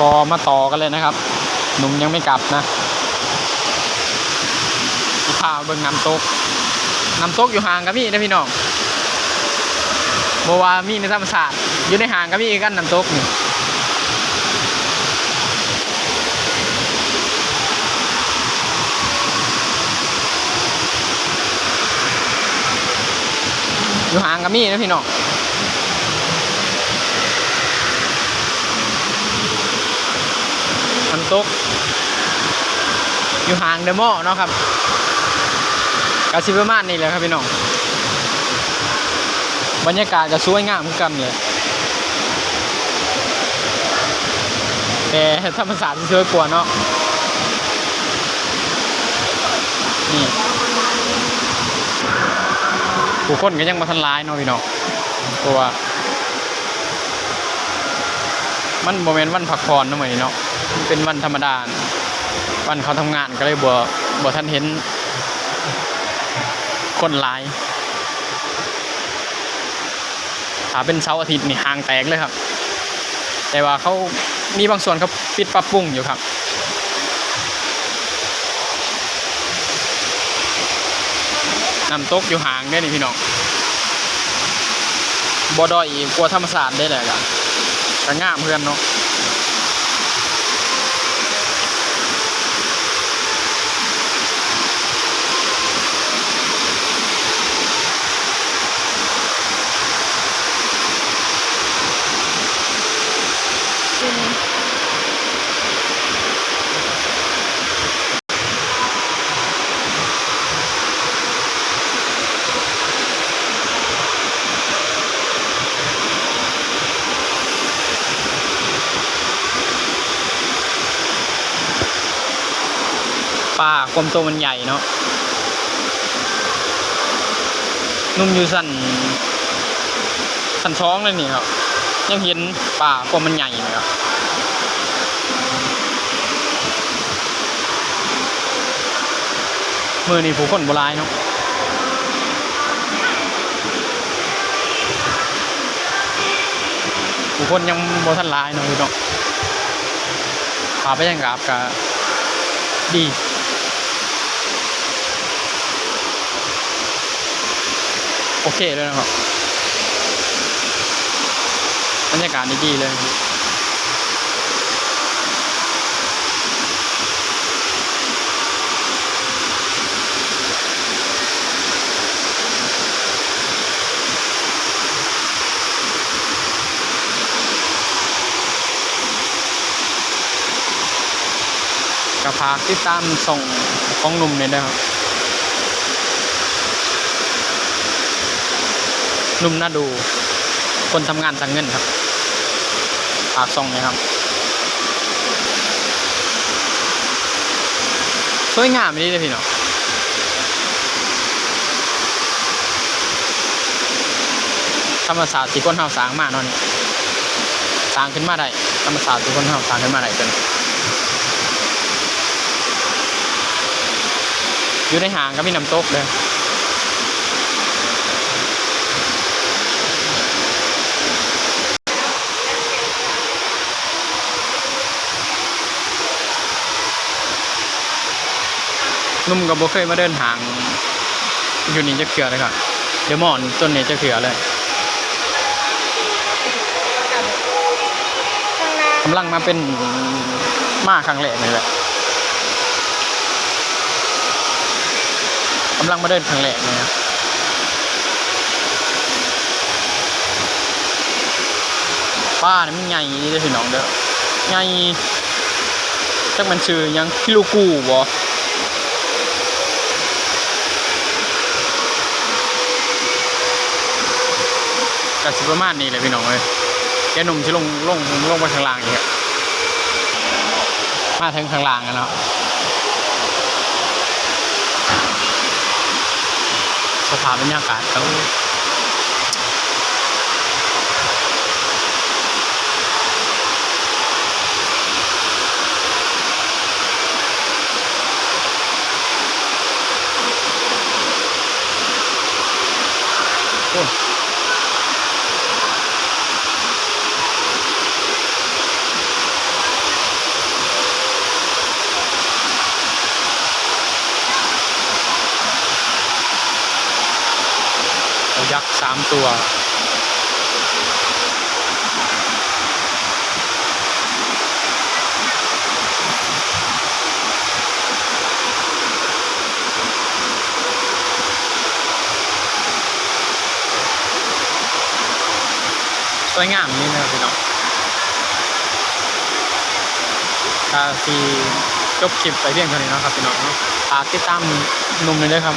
ก็มาต่อกันเลยนะครับ หนุ่มยังไม่กลับนะพาเบิ่งน้ำตกน้ำตกอยู่ห่างกับพี่นะพี่น้องบว่ามีในธรรมศาสตร์อยู่ในห่างกับพี่กันน้ำตกนี่อยู่ห่างกับมี่นะพี่น้อง น้ำ ตก อยู่ห่างเดมอเนาะครับกาซิประมาณนี้แหละครับพี่น้อง บรรยากาศก็สวยงามเหมือนกันเลยแต่ธรรมศาสตร์สวยกว่าเนาะนี่ผู้คนก็ยังมาทันร้ายเนาะพี่น้องเพราะว่า มันโมเมนต์วันพักผ่อนเนาะเหมือนเนาะ เป็นวันธรรมดา วันเขาทำงานก็เลยบ่บ่ท่านเห็น คนหลายถ้าเป็นเสาร์อาทิตย์นี่ห่างแตกเลยครับ แต่ว่าเขามีบางส่วนเขาปิดปรับปรุงอยู่ครับน้ำตกอยู่ห่างเด้นี่พี่น้องบ่ดอยกลัวธรรมศาสตร์ได้แหละล่ะก็งามเพื่อนเนาะ ปลากลมตัวมันใหญ่เนาะนุ่มอยู่สันสันท้องเลยนี่ครับ ยังเห็นปลากลมมันใหญ่เลยครับมือนี่ผู้คนโบราณเนาะผู้คนยังโบทันลายเนาะพี่น้องพาไปยังกับกะดี อเคเลยนะครับบรรยากาศดีดีเลยกับพากติดตามส่งของหนุ่มเนี่ยนะครับ นุ่มน่าดู คนทำงานสั่งเงินครับพากส่งเนี่ยครับ สวยงามนี่เลยพี่เนาะธรรมศาสตร์ที่คนเฮาสร้างมาเนาะนี่สร้างขึ้นมาได้ธรรมศาสตร์ที่คนเฮาสร้างขึ้นมาได้เป็นอยู่ในห่างก็มีน้ำตกเลย นุ่มกับโบเคยมาเดินห่าง อยู่นี่จะเขือเลยครับเดี๋ยวหมอนต้นนี้จะเขือเลยกำลังมาเป็นมาครั้งแรกนี่แหละกำลังมาเดินครั้งแรกเลยครับป้าเนี่ยมันใหญ่นี่เลยพี่น้องเด้อใหญ่จักมันชื่อยังพิลูกูบ่ ก็สิประมาณนี้เลยพี่น้องเลยแกหนุ่มที่ลงลงลงไปข้างล่างอีกอะมาถึงข้างล่างกันเนาะสภาพบรรยากาศเสามตัว สวยงามนี่นะพี่น้องก็ที่จบคลิปไปเพียงเท่านี้นะครับพี่น้องเนะฝากติดตามนุ่มเลยด้วยครับ